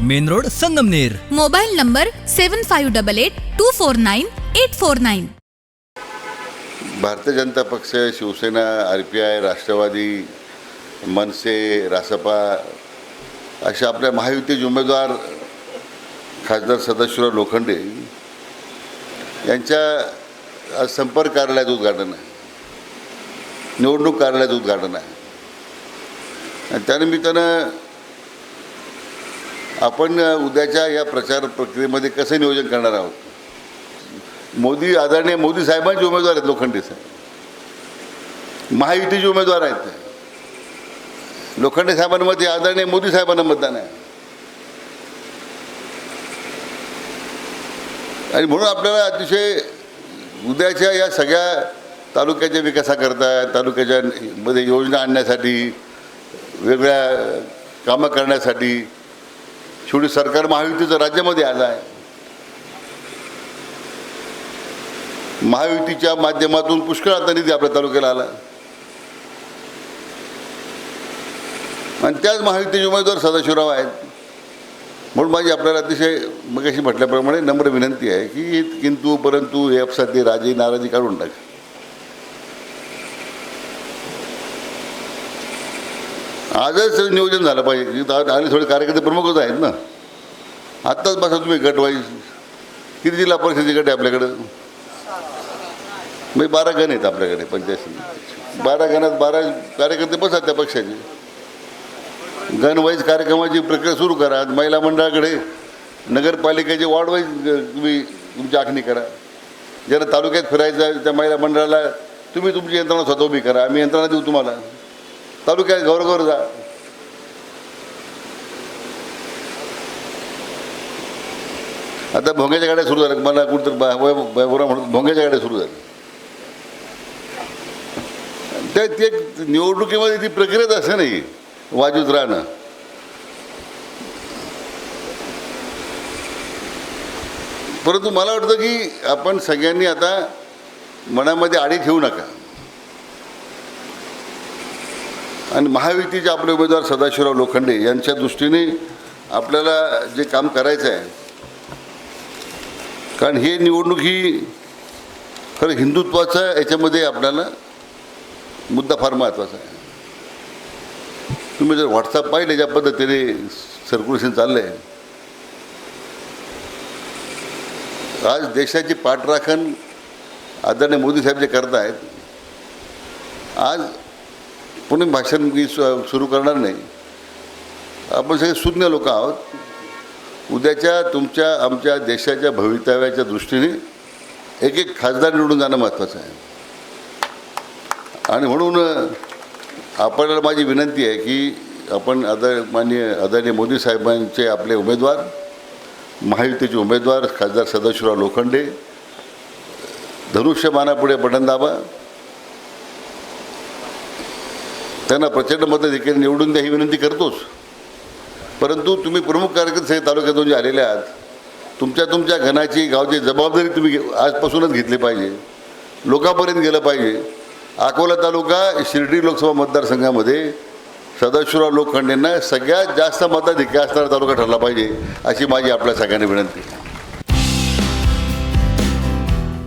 Main road Sangamner. Mobile number seven five double eight two four nine eight four nine Bharatiya Janata Paksha Shivsena R P I Rashtrawadi MNS RASP अशा आपल्या महायुतीचे उमेदवार खासदार सदाशिवराव लोखंडे यांच्या आज संपर्क कार्यालयात उद्घाटन आहे. निवडणूक कार्यालयात उद्घाटन आहे. आणि त्यानिमित्तानं आपण उद्याच्या या प्रचार प्रक्रियेमध्ये कसं नियोजन करणार आहोत? मोदी आदरणीय मोदी साहेबांचे उमेदवार आहेत लोखंडेचे साहेब. महायुतीचे उमेदवार आहेत ते. लोखंडे साहेबांमध्ये आदरणीय मोदी साहेबांना मतदान आहे. आणि म्हणून आपल्याला अतिशय उद्याच्या या सगळ्या तालुक्याच्या विकासाकरता तालुक्याच्या मध्ये योजना आणण्यासाठी वेगळ्या कामं करण्यासाठी शेवटी सरकार महायुतीचं राज्यामध्ये आलं आहे. महायुतीच्या माध्यमातून पुष्कळ आता निधी आपल्या तालुक्याला आला. आणि त्याच महायुतीचे उमेदवार सदाशिवराव आहेत. म्हणून माझी आपल्याला अतिशय मगाशी म्हटल्याप्रमाणे नम्र विनंती आहे की किंतु परंतु हे अपसाती राजे नाराजी काढून टाक. आजच नियोजन झालं पाहिजे. इथं आणि थोडे कार्यकर्ते प्रमुखच आहेत ना. आत्ताच बसा तुम्ही गटवाईज. किती जिल्हा परिषदेचे गट आहे आपल्याकडं? म्हणजे बारा गण आहेत आपल्याकडे पंचायत बारा गणात बारा कार्यकर्ते बसतात त्या पक्षाचे. गणवाईज कार्यक्रमाची प्रक्रिया सुरू करा. महिला मंडळाकडे नगरपालिकेचे वाढवाईज तुम्ही तुमची आखणी करा. ज्यांना तालुक्यात फिरायचं त्या महिला मंडळाला तुम्ही तुमची यंत्रणा स्वतः उभी करा. आम्ही यंत्रणा देऊ तुम्हाला. तालुक्यात गौरगौर जा. आता भोंग्याच्या गाड्या सुरू झाल्या. मला कुठंतरी बा- म्हणून भोंग्याच्या गाड्या सुरू झाल्या. त्या ते निवडणुकीमध्ये ती प्रक्रियाच असं नाही. वाजूत राहणं. परंतु मला वाटतं की आपण सगळ्यांनी आता मनामध्ये आडी ठेवू नका. आणि महायुतीचे आपले उमेदवार सदाशिवराव लोखंडे यांच्या दृष्टीने आपल्याला जे काम करायचं आहे कारण हे निवडणूक ही खरं हिंदुत्वाचा याच्यामध्ये आपल्याला मुद्दा फार महत्त्वाचा आहे. तुम्ही जर व्हॉट्सअप पाहिले ज्या पद्धतीने सर्क्युलेशन चाललं आहे आज देशाची पाठराखण आदरणीय मोदी साहेब जे करत आहेत आज पुणे भाषण मी सु- सुरू करणार नाही. आपण सगळे शून्य लोक आहोत. उद्याच्या तुमच्या आमच्या देशाच्या भवितव्याच्या दृष्टीने एक एक खासदार निवडून जाणं महत्त्वाचं आहे. आणि म्हणून आपल्याला माझी विनंती आहे की आपण आदर माननीय आदरणीय मोदी साहेबांचे आपले उमेदवार महायुतीचे उमेदवार खासदार सदाशिवराव लोखंडे धनुष्यमानापुढे बटन दाबा. त्यांना प्रचंड मतं देखील निवडून द्या ही विनंती करतोच. परंतु तुम्ही प्रमुख कार्यकर्ते तालुक्यातून जे आलेले आहात तुमच्या तुमच्या घनाची गावची जबाबदारी तुम्ही घे- आजपासूनच घेतली पाहिजे. लोकांपर्यंत गेलं पाहिजे. अकोला तालुका शिर्डी लोकसभा मतदारसंघामध्ये सदाशिवराव लोखंडेंना सगळ्यात जास्त मताधिकार असणारा तालुका ठरला पाहिजे अशी माझी आपल्या सगळ्यांनी विनंती. आहे